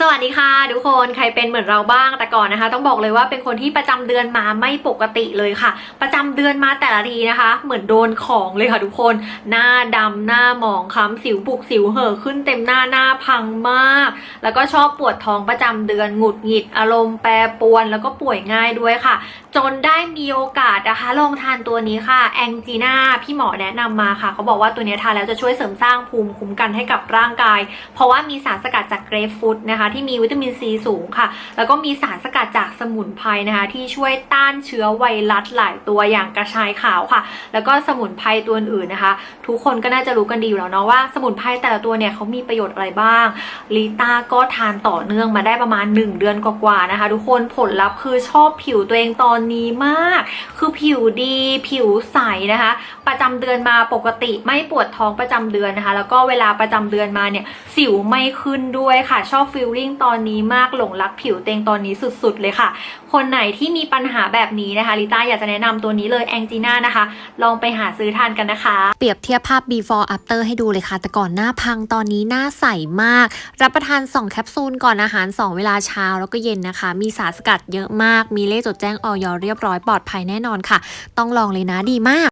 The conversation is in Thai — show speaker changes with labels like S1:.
S1: สวัสดีค่ะทุกคนใครเป็นเหมือนเราบ้างแต่ก่อนนะคะ ต้องบอกเลยว่าเป็นคนที่ประจำเดือนมาไม่ปกติเลยค่ะ ประจำเดือนมาแต่ละทีนะคะ เหมือนโดนของเลยค่ะทุกคน หน้าดำหน้าหมองคล้ำสิวปุกสิวเห่อขึ้นเต็มหน้าหน้าพังมาก แล้วก็ชอบปวดท้องประจำเดือนหงุดหงิด อารมณ์แปรปรวนแล้วก็ป่วยง่ายด้วยค่ะ จนได้มีโอกาสนะคะลองทานตัวนี้ค่ะแองจีน่าพี่หมอแนะนำมาค่ะเขาบอกว่าตัวนี้ทานแล้วจะช่วยเสริมสร้างภูมิคุ้มกันให้กับร่างกาย เพราะว่ามีสารสกัดจากเกรฟฟรุตนะคะที่มีวิตามินซีสูงค่ะ แล้วก็มีสารสกัดจากสมุนไพรนะคะ ที่ช่วยต้านเชื้อไวรัสหลายตัวอย่างกระชายขาวค่ะ แล้วก็สมุนไพรตัวอื่นนะคะ ทุกคนก็น่าจะรู้กันดีอยู่แล้วเนาะว่าสมุนไพรแต่ละตัวเนี่ยเขามีประโยชน์อะไรบ้างลิต้าก็ทานต่อเนื่องมาได้ประมาณ 1 เดือนกว่าๆนะคะ ทุกคนผลลัพธ์คือชอบผิวตัวเองตอนนี้มาก คือผิวดีผิวใสนะคะ ประจำเดือนมาปกติไม่ปวดท้องประจำเดือนนะคะ แล้วก็เวลาประจำเดือนมาเนี่ยสิวไม่ขึ้นด้วยค่ะชอบฟิลลิ่งตอนนี้มากหลงรักผิวเตงตอนนี้สุดๆเลยค่ะ คนไหนที่มีปัญหาแบบนี้นะคะลิต้าอยากจะแนะนำตัวนี้เลยแองจีน่านะคะ ลองไปหาซื้อทานกันนะคะ
S2: เปรียบเทียบภาพ before after ให้ดูเลยค่ะ แต่ก่อนหน้าพังตอนนี้หน้าใสมาก รับประทาน 2 แคปซูลก่อนอาหาร 2 เวลาเช้าแล้วก็เย็นนะคะ มีสารสกัดเยอะมาก มีเลขจดแจ้งออยเรียบร้อยปลอดภัยแน่นอนค่ะ ต้องลองเลยนะดีมาก